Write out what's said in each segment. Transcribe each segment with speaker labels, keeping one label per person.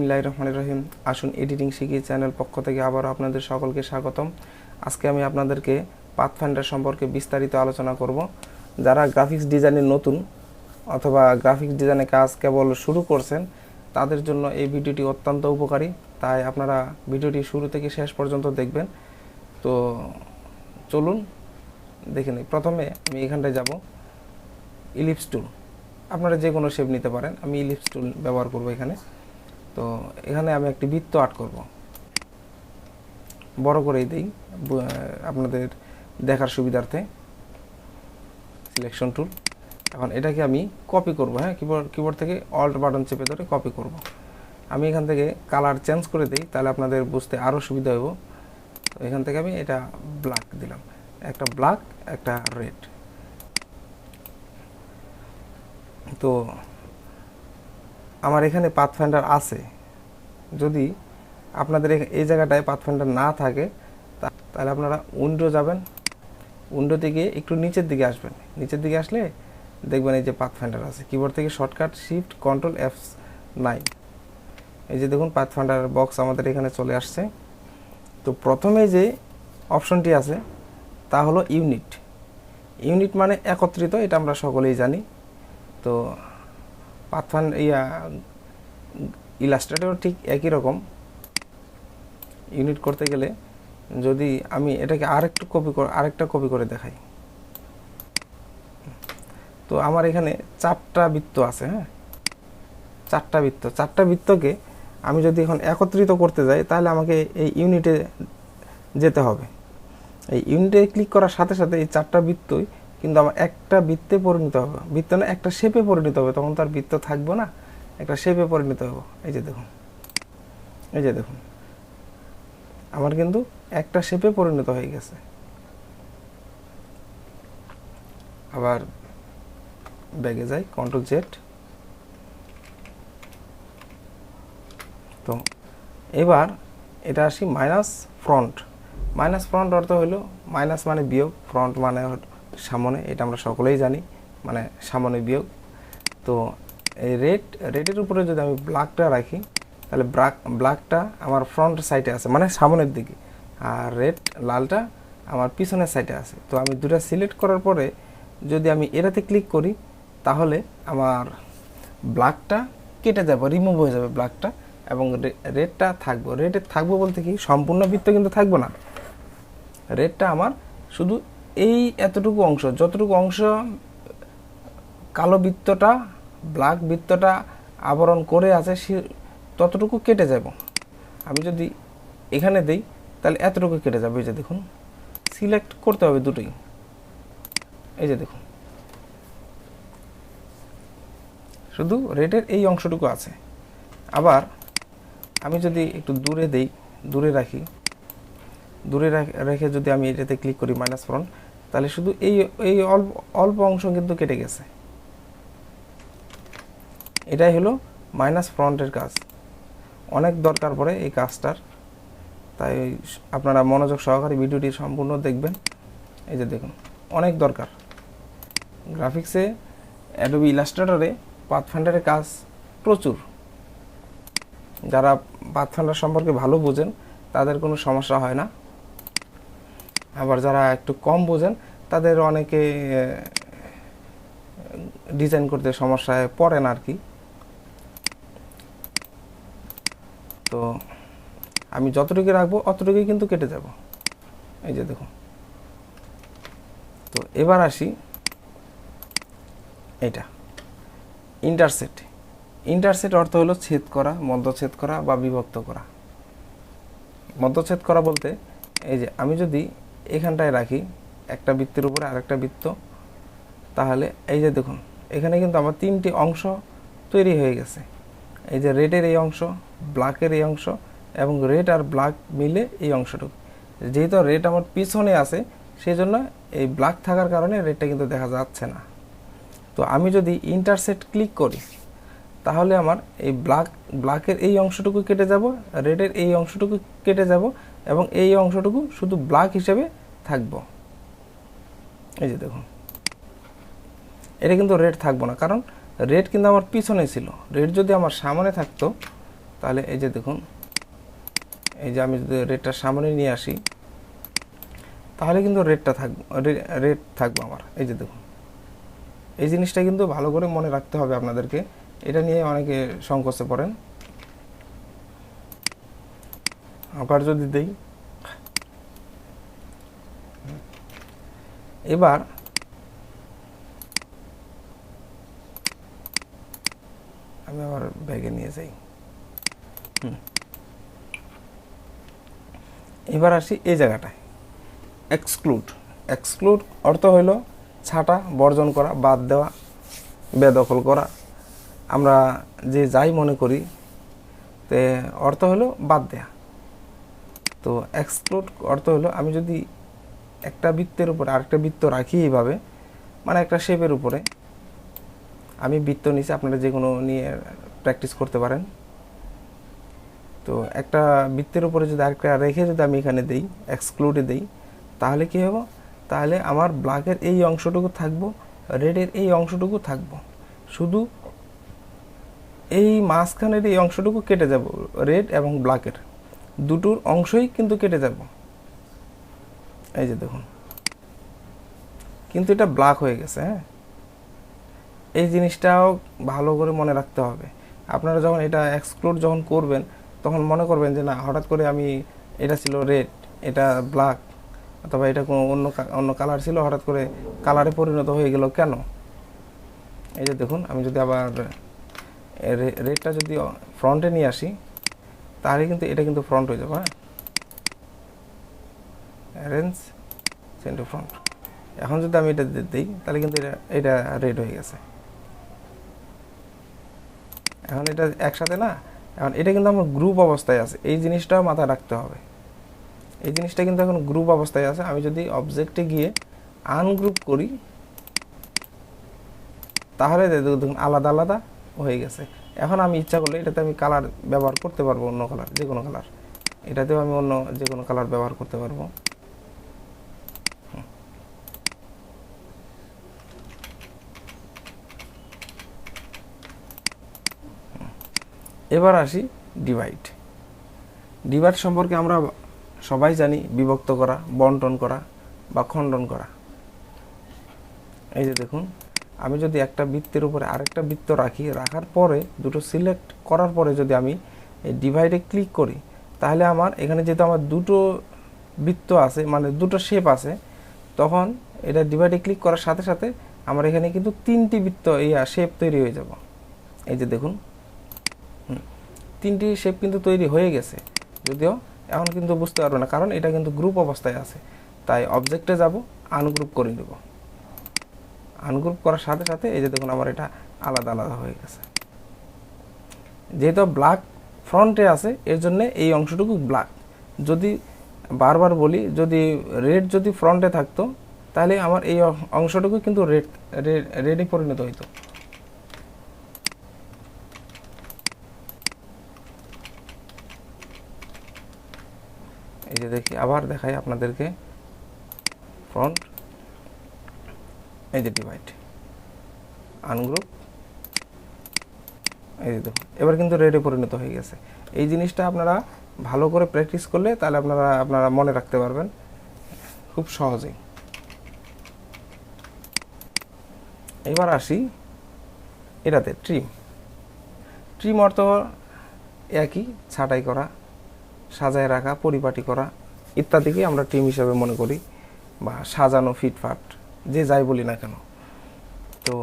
Speaker 1: বিসমিল্লাহ রহমান রহিম আসুন এডিটিং শিখি চ্যানেল পক্ষ থেকে আবারও আপনাদের সকলকে স্বাগতম। আজকে আমি আপনাদেরকে পাথফাইন্ডার সম্পর্কে বিস্তারিত আলোচনা করব। যারা গ্রাফিক্স ডিজাইনে নতুন অথবা গ্রাফিক্স ডিজাইনে কাজ কেবল শুরু করছেন, তাদের জন্য এই ভিডিওটি অত্যন্ত উপকারী। তাই আপনারা ভিডিওটি শুরু থেকে শেষ পর্যন্ত দেখবেন। তো চলুন, দেখে নিই। প্রথমে আমি এখানটায় যাব। Ellipse tool. আপনারা যে কোনো শেপ নিতে পারেন। আমি ইলিপস টুল ব্যবহার করব এখানে। তো এখানে আমি একটি বৃত্ত আর্ট করব। বড় করেই দিই আপনাদের দেখার সুবিধার্থে। সিলেকশন টুল এখন এটাকে আমি কপি করব হ্যাঁ? কিবোর্ড কিবোর্ড থেকে অল্ট বাটন চেপে ধরে কপি করব। আমি এখান থেকে কালার চেঞ্জ করে দিই, তাহলে আপনাদের বুঝতে আরও সুবিধা হইব। তো এখান থেকে আমি এটা ব্ল্যাক দিলাম। একটা ব্ল্যাক একটা রেড তো আমার এখানে পাথফাইন্ডার আছে। যদি আপনাদের এই জায়গাটায় পাথফাইন্ডার না থাকে তাহলে আপনারা উইন্ডো যাবেন। উইন্ডো থেকে একটু নিচের দিকে আসবেন। নিচের দিকে আসলে দেখবেন এই যে পাথফাইন্ডার আছে। কিবোর্ড থেকে shortcut shift control F nine এই যে দেখুন পাথফাইন্ডার বক্স আমাদের এখানে চলে আসছে। তো প্রথমে যে অপশনটি আছে, তা হলো ইউনিট ইউনিট মানে একত্রিত, এটা আমরা সকলেই জানি। তো পাথফান ইয়া ইলাস্ট্রেটর ঠিক একই রকম। ইউনিট করতে গেলে যদি আমি এটাকে আরেকটু কপি আরেকটা কপি করে দেখাই। তো আমার এখানে চারটা বৃত্ত আছে হ্যাঁ? চারটা বৃত্ত। চারটা বৃত্তকে আমি যদি এখন একত্রিত করতে যাই, তাহলে আমাকে এই ইউনিটে যেতে হবে। এই ইউনিটে ক্লিক করার সাথে সাথে এই চারটা বৃত্তই কিন্তু আমার একটা বৃত্তে পরিণত হবে। বৃত্ত না, একটা শেপে পরিণত হবে। তখন তার বৃত্ত থাকব না, একটা শেপে পরিণত হবে। এই যে দেখুন, এই যে দেখুন, আমার কিন্তু একটা শেপে পরিণত হয়ে গেছে। আবার ব্যাগে যাই কন্ট্রোল জেট তো এবার এটা আসি মাইনাস ফ্রন্ট মাইনাস ফ্রন্ট অর্থ হলো মাইনাস মানে বিয়োগ ফ্রন্ট মানে সামনে, এটা আমরা সকলেই জানি মানে সামনে বিয়োগ। তো এই রেড, রেডের উপরে যদি আমি ব্ল্যাকটা রাখি, তাহলে ব্ল্যাক ব্ল্যাকটা আমার ফ্রন্ট সাইডে আছে মানে সামনের দিকে। আর রেড, লালটা আমার পিছনের সাইডে আছে। তো আমি দুটা সিলেক্ট করার পরে যদি আমি এটাতে ক্লিক করি, তাহলে আমার ব্ল্যাকটা কেটে যাবে রিমুভ হয়ে যাবে ব্ল্যাকটা, এবং রেডটা থাকব। রেডে থাকব বলতে কি, সম্পূর্ণ বৃত্ত কিন্তু থাকব না। রেডটা আমার শুধু এই এতটুকু অংশ, যতটুকু অংশ কালো বৃত্তটা ব্ল্যাক বৃত্তটা আবরণ করে আছে, সে ততটুকু কেটে যাব। আমি যদি এখানে দেই, তাহলে এতটুকু কেটে যাবে। এই যে দেখুন সিলেক্ট করতে হবে দুটোই। এই যে দেখুন, শুধু রেডের এই অংশটুকু আছে। আবার আমি যদি একটু দূরে দেই, দূরে রাখি, দূরে রাখ- যদি আমি এটাতে ক্লিক করি মাইনাস ফ্রন্ট তাহলে শুধু এই এই অল্প অল্প অংশ কিন্তু কেটে গেছে। এটাই হলো মাইনাস ফ্রন্টের কাজ। অনেক দরকার পড়ে এই কাজটার। তাই আপনারা মনোযোগ সহকারে ভিডিওটি সম্পূর্ণ দেখবেন। এই যে দেখুন, অনেক দরকার। গ্রাফিক্সে অ্যাডোবি ইলাস্ট্রেটরে পাথফাইন্ডারের কাজ প্রচুর। যারা পাথফাইন্ডার সম্পর্কে ভালো বোঝেন, তাদের কোনো সমস্যা হয় না। আবার যারা একটু কম বোঝেন, তাদের অনেকে ডিজাইন করতে সমস্যায় পড়েন আর কি। তো আমি যতটুকু রাখব, অতটুকুই কিন্তু কেটে যাব। এই যে দেখুন। তো এবার আসি এটা ইন্টারসেট ইন্টারসেট অর্থ হলো ছেদ করা, মধ্যচ্ছেদ করা বা বিভক্ত করা। মধ্যচ্ছেদ করা বলতে, এই যে আমি যদি এখানটায় রাখি, একটা বৃত্তের উপরে আরেকটা বৃত্ত। তাহলে এই যে দেখুন, এখানে কিন্তু আমার তিনটি অংশ তৈরি হয়ে গেছে। এই যে রেডের এই অংশ ব্ল্যাকের এই অংশ এবং রেড আর ব্ল্যাক মিলে এই অংশটুকু। যেহেতু রেড আমার পিছনে আছে সেই জন্য এই ব্ল্যাক থাকার কারণে রেডটা কিন্তু দেখা যাচ্ছে না। তো আমি যদি ইন্টারসেট ক্লিক করি, তাহলে আমার এই ব্ল্যাক ব্ল্যাকের এই অংশটুকু কেটে যাব রেডের এই অংশটুকু কেটে যাব এবং এই অংশটুকু শুধু ব্ল্যাক হিসেবে থাকব। এই যে দেখুন। এটা কিন্তু রেড থাকব না, কারণ রেড কিন্তু আমার পিছনে ছিল। রেড যদি আমার সামনে থাকতো, তাহলে এই যে দেখুন, এই যে আমি যদি রেটটা সামনে নিয়ে আসি, তাহলে কিন্তু রেটটা থাকবে রেট থাকব আমার। এই যে দেখুন। এই জিনিসটা কিন্তু ভালো করে মনে রাখতে হবে আপনাদেরকে। এটা নিয়ে অনেকে সংকোচে পড়েন। আবার যদি দেই এবার আমি আবার ব্যাগে নিয়ে যাই। হুম। এবার আসি এই জায়গাটায়। এক্সক্লুড এক্সক্লুড অর্থ হইল ছাটা, বর্জন করা, বাদ দেওয়া, বেদখল করা। আমরা যে যাই মনে করি, তে অর্থ হলো বাদ দেয়া। তো এক্সক্লুড অর্থ হলো আমি যদি একটা বৃত্তের উপরে আরেকটা বৃত্ত রাখি এইভাবে মানে একটা শেপের উপরে। আমি বৃত্ত নিচে আপনারা যে কোনো নিয়ে প্র্যাকটিস করতে পারেন। তো একটা বৃত্তের উপরে যদি আরেকটা রেখে যদি আমি এখানে দেই এক্সক্লুডে দেই, তাহলে কি হবে? তাহলে আমার ব্ল্যাকের এই অংশটুকু থাকব রেডের এই অংশটুকু থাকব। শুধু এই মাঝখানের এই অংশটুকু কেটে যাব রেড এবং ব্ল্যাকের দুটোর অংশই কিন্তু কেটে যাব। এই যে দেখুন। কিন্তু এটা ব্ল্যাক হয়ে গেছে হ্যাঁ? এই জিনিসটাও ভালো করে মনে রাখতে হবে। আপনারা যখন এটা এক্সক্লুড যখন করবেন, তখন মনে করবেন যে না, হঠাৎ করে আমি এটা ছিল রেড এটা ব্ল্যাক অথবা এটা কোনো অন্য অন্য কালার ছিল, হঠাৎ করে কালারে পরিণত হয়ে গেল কেন? এই যে দেখুন, আমি যদি আবার রেডটা যদি ফ্রন্টে নিয়ে আসি, তাহলে কিন্তু এটা কিন্তু ফ্রন্ট হয়ে যাবে হ্যাঁ? অ্যারেঞ্জ সেন্টার ফ্রন্ট এখন যদি আমি এটা দিই, তাহলে কিন্তু এটা এটা রেড হয়ে গেছে। এখন এটা একসাথে না, এখন এটা কিন্তু আমার গ্রুপ অবস্থায় আছে। এই জিনিসটাও মাথায় রাখতে হবে। এই জিনিসটা কিন্তু এখন গ্রুপ অবস্থায় আছে। আমি যদি অবজেক্টে গিয়ে আনগ্রুপ করি, তাহলে দেখুন আলাদা আলাদা হয়ে গেছে। এখন আমি ইচ্ছা করলে এটাতে আমি কালার ব্যবহার করতে পারব অন্য কালার যে কোনো কালার এটাতেও আমি অন্য যে কোনো কালার ব্যবহার করতে পারব। এবার আসি ডিভাইড ডিভাইড সম্পর্কে আমরা সবাই জানি বিভক্ত করা, বন্টন করা বা খণ্ডন করা। এই যে দেখুন, আমি যদি একটা বৃত্তের উপরে আরেকটা বৃত্ত রাখি, রাখার পরে দুটো সিলেক্ট করার পরে যদি আমি এই ডিভাইডে ক্লিক করি, তাহলে আমার এখানে যেহেতু আমার দুটো বৃত্ত আছে মানে দুটো শেপ আছে, তখন এটা ডিভাইডে ক্লিক করার সাথে সাথে আমার এখানে কিন্তু তিনটি বৃত্ত এই শেপ তৈরি হয়ে যাব। এই যে দেখুন তিনটি শেপ কিন্তু তৈরি হয়ে গেছে। যদিও এখন কিন্তু বুঝতে পারবে না, কারণ এটা কিন্তু গ্রুপ অবস্থায় আছে। তাই অবজেক্টে যাব আনগ্রুপ করে নেব। আনগ্রুপ করার সাথে সাথে এই যে দেখুন আমার এটা আলাদা আলাদা হয়ে গেছে। যেহেতু ব্ল্যাক ফ্রন্টে আছে, এর জন্য এই অংশটুকু ব্ল্যাক যদি বারবার বলি, যদি রেড যদি ফ্রন্টে থাকতো, তাহলে আমার এই অংশটুকু কিন্তু রেড রেডে পরিণত হইতো। যে দেখি, আবার দেখাই আপনাদেরকে ফ্রন্ট এই যে ডিভাইড আনগ্রুপ এই যে এবার কিন্তু রেডে পরিণত হয়ে গেছে। এই জিনিসটা আপনারা ভালো করে প্র্যাকটিস করলে তাহলে আপনারা আপনারা মনে রাখতে পারবেন খুব সহজেই। এবার আসি এটাতে ট্রিম ট্রিম অর্থ একই, ছাঁটাই করা। সাজায় রাখা, পরিপাটি করা ইত্যাদিকে আমরা টিম হিসাবে মনে করি বা সাজানো, ফিটফাট, যে যাই বলি না কেন। তো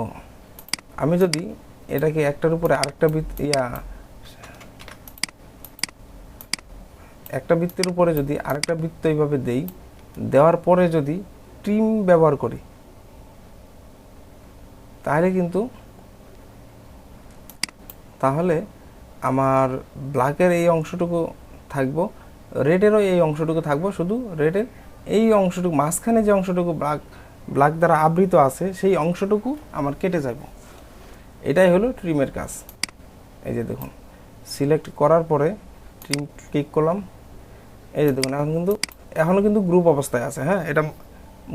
Speaker 1: আমি যদি এটাকে একটার উপরে আরেকটা ইয়া, একটা বৃত্তের উপরে যদি আরেকটা বৃত্ত এইভাবে দেই, দেওয়ার পরে যদি টিম ব্যবহার করি, তাহলে কিন্তু তাহলে আমার ব্ল্যাকের এই অংশটুকু থাকব, রেডেরও এই অংশটুকু থাকব, শুধু রেডের এই অংশটুকু, মাঝখানে যে অংশটুকু ব্ল্যাক ব্ল্যাক দ্বারা আবৃত আছে, সেই অংশটুকু আমার কেটে যাব এটাই হলো ট্রিমের কাজ। এই যে দেখুন সিলেক্ট করার পরে ট্রিম ক্লিক করলাম। এই যে দেখুন, এখন কিন্তু এখনও কিন্তু গ্রুপ অবস্থায় আছে হ্যাঁ? এটা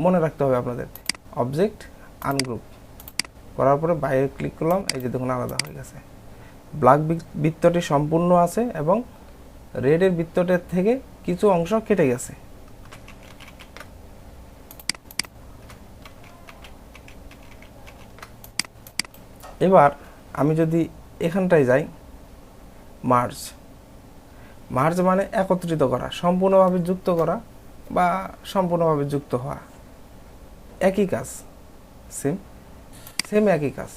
Speaker 1: মনে রাখতে হবে আপনাদের। অবজেক্ট আনগ্রুপ করার পরে বাইরে ক্লিক করলাম, এই যে দেখুন, আলাদা হয়ে গেছে। ব্ল্যাক বৃত্তটি সম্পূর্ণ আছে এবং রেডের বৃত্তটের থেকে কিছু অংশ কেটে গেছে। এবার আমি যদি এখানটায় যাই, মার্জ। মার্জ মানে একত্রিত করা, সম্পূর্ণভাবে যুক্ত করা বা সম্পূর্ণভাবে যুক্ত হওয়া। একই কাজ সেম সেম একই কাজ।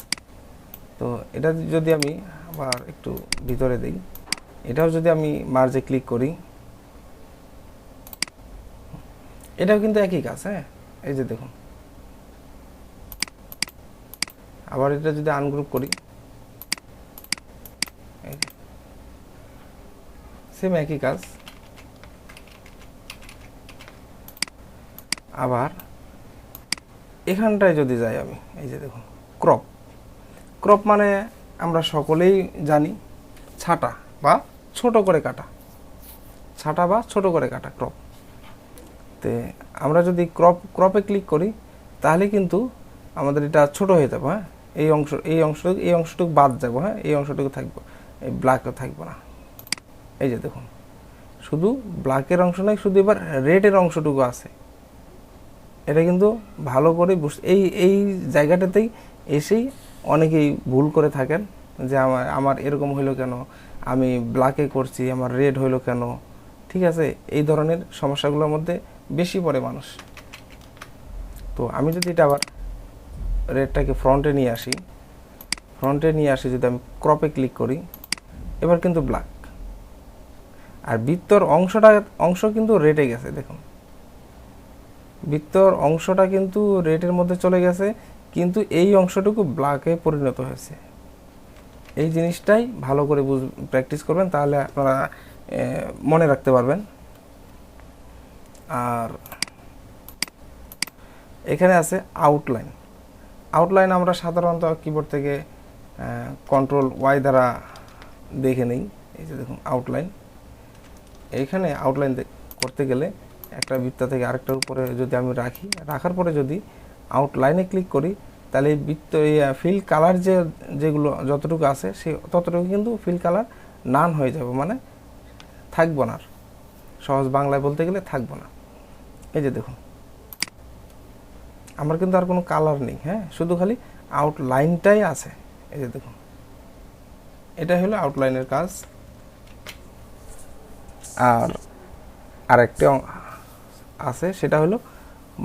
Speaker 1: তো এটা যদি আমি আবার একটু ভিতরে দিই। এটাও যদি আমি মার্জে ক্লিক করি, এটাও কিন্তু একই কাজ হ্যাঁ? এই যে দেখুন। আবার এটা যদি আনগ্রুপ করি সেম একই কাজ। আবার এখানটায় যদি যাই আমি, এই যে দেখুন ক্রপ ক্রপ মানে আমরা সকলেই জানি, ছাটা বা ছোট করে কাটা। ছাটা বা ছোট করে কাটা ক্রপ তে আমরা যদি ক্রপ ক্রপে ক্লিক করি, তাহলে কিন্তু আমাদের এটা ছোট হয়ে যাবে হ্যাঁ? এই অংশ, এই অংশটুকু এই অংশটুকু বাদ যাব হ্যাঁ? এই অংশটুকু থাকব, এই ব্ল্যাকও থাকব না। এই যে দেখুন, শুধু ব্ল্যাকের অংশ নয় শুধু এবার রেডের অংশটুকু আছে। এটা কিন্তু ভালো করে এই এই জায়গাটাতেই এসেই অনেকেই ভুল করে থাকেন যে আমার আমার এরকম হইল কেন? আমি ব্ল্যাকে করছি, আমার রেড হইল কেন? ঠিক আছে? এই ধরনের সমস্যাগুলোর মধ্যে বেশি পড়ে মানুষ। তো আমি যদি এটা আবার রেডটাকে ফ্রন্টে নিয়ে আসি ফ্রন্টে নিয়ে আসি যদি আমি ক্রপে ক্লিক করি, এবার কিন্তু ব্ল্যাক আর বৃত্তর অংশটা, অংশ কিন্তু রেটে গেছে, দেখুন। বৃত্তর অংশটা কিন্তু রেটের মধ্যে চলে গেছে, কিন্তু এই অংশটুকু ব্ল্যাকে পরিণত হয়েছে। এই জিনিসটাই ভালো করে বুঝ প্র্যাকটিস করবেন, তাহলে আপনারা মনে রাখতে পারবেন। আর এখানে আছে আউটলাইন আউটলাইন আমরা সাধারণত কিবোর্ড থেকে কন্ট্রোল ওয়াই দ্বারা দেখে নেই। এই যে দেখুন আউটলাইন এইখানে আউটলাইন করতে গেলে একটা বৃত্ত থেকে আরেকটার উপরে যদি আমি রাখি, রাখার পরে যদি আউটলাইনে ক্লিক করি তাহলে বৃত্ত ফিল কালার যে, যেগুলো যতটুকু আছে সে ততটুকু কিন্তু ফিল কালার নান হয়ে যাবে মানে থাকব না। সহজ বাংলায় বলতে গেলে থাকব না। এই যে দেখুন। আমার কিন্তু আর কোনো কালার নেই হ্যাঁ? শুধু খালি আউটলাইনটাই আছে। এই যে দেখুন। এটা হলো আউটলাইনের কাজ। আর আরেকটি আছে, সেটা হলো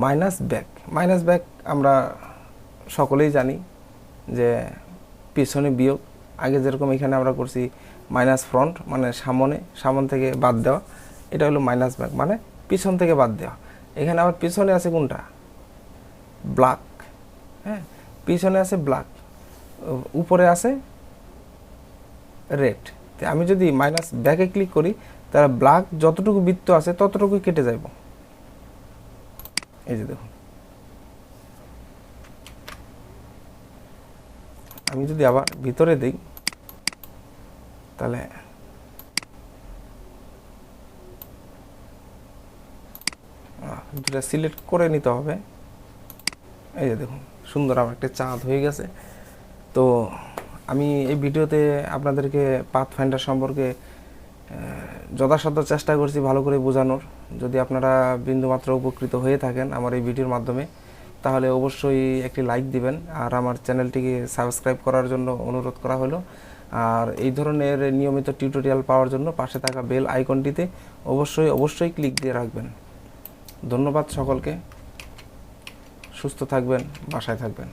Speaker 1: মাইনাস ব্যাক মাইনাস ব্যাক আমরা সকলেই জানি যে পিছনে বিয়োগ। আগে যেরকম এখানে আমরা করছি মাইনাস ফ্রন্ট মানে সামনে, সামন থেকে বাদ দেওয়া। এটা হলো মাইনাস ব্যাক মানে পিছন থেকে বাদ দেওয়া। এখানে আবার পিছনে আছে কোনটা? ব্ল্যাক হ্যাঁ? পিছনে আছে ব্ল্যাক উপরে আছে রেড আমি যদি মাইনাস ব্যাকে ক্লিক করি, তাহলে ব্ল্যাক যতটুকু বৃত্ত আছে ততটুকু কেটে যাইব। এই যে দেখুন। আমি যদি আবার ভিতরে দিই, তাহলে দুটা সিলেক্ট করে নিতে হবে। এই যে দেখুন, সুন্দর আমার একটা চাঁদ হয়ে গেছে। তো আমি এই ভিডিওতে আপনাদেরকে পাথ ফাইন্ডার সম্পর্কে যথাসাধ্য চেষ্টা করছি ভালো করে বোঝানোর। যদি আপনারা বিন্দুমাত্র উপকৃত হয়ে থাকেন আমার এই ভিডিওর মাধ্যমে তাহলে অবশ্যই একটি লাইক দিবেন। আর আমার চ্যানেলটিকে সাবস্ক্রাইব করার জন্য অনুরোধ করা হলো। আর এই ধরনের নিয়মিত টিউটোরিয়াল পাওয়ার জন্য পাশে থাকা বেল আইকনটিতে অবশ্যই অবশ্যই ক্লিক দিয়ে রাখবেন। ধন্যবাদ সকলকে। সুস্থ থাকবেন, বাসায় থাকবেন।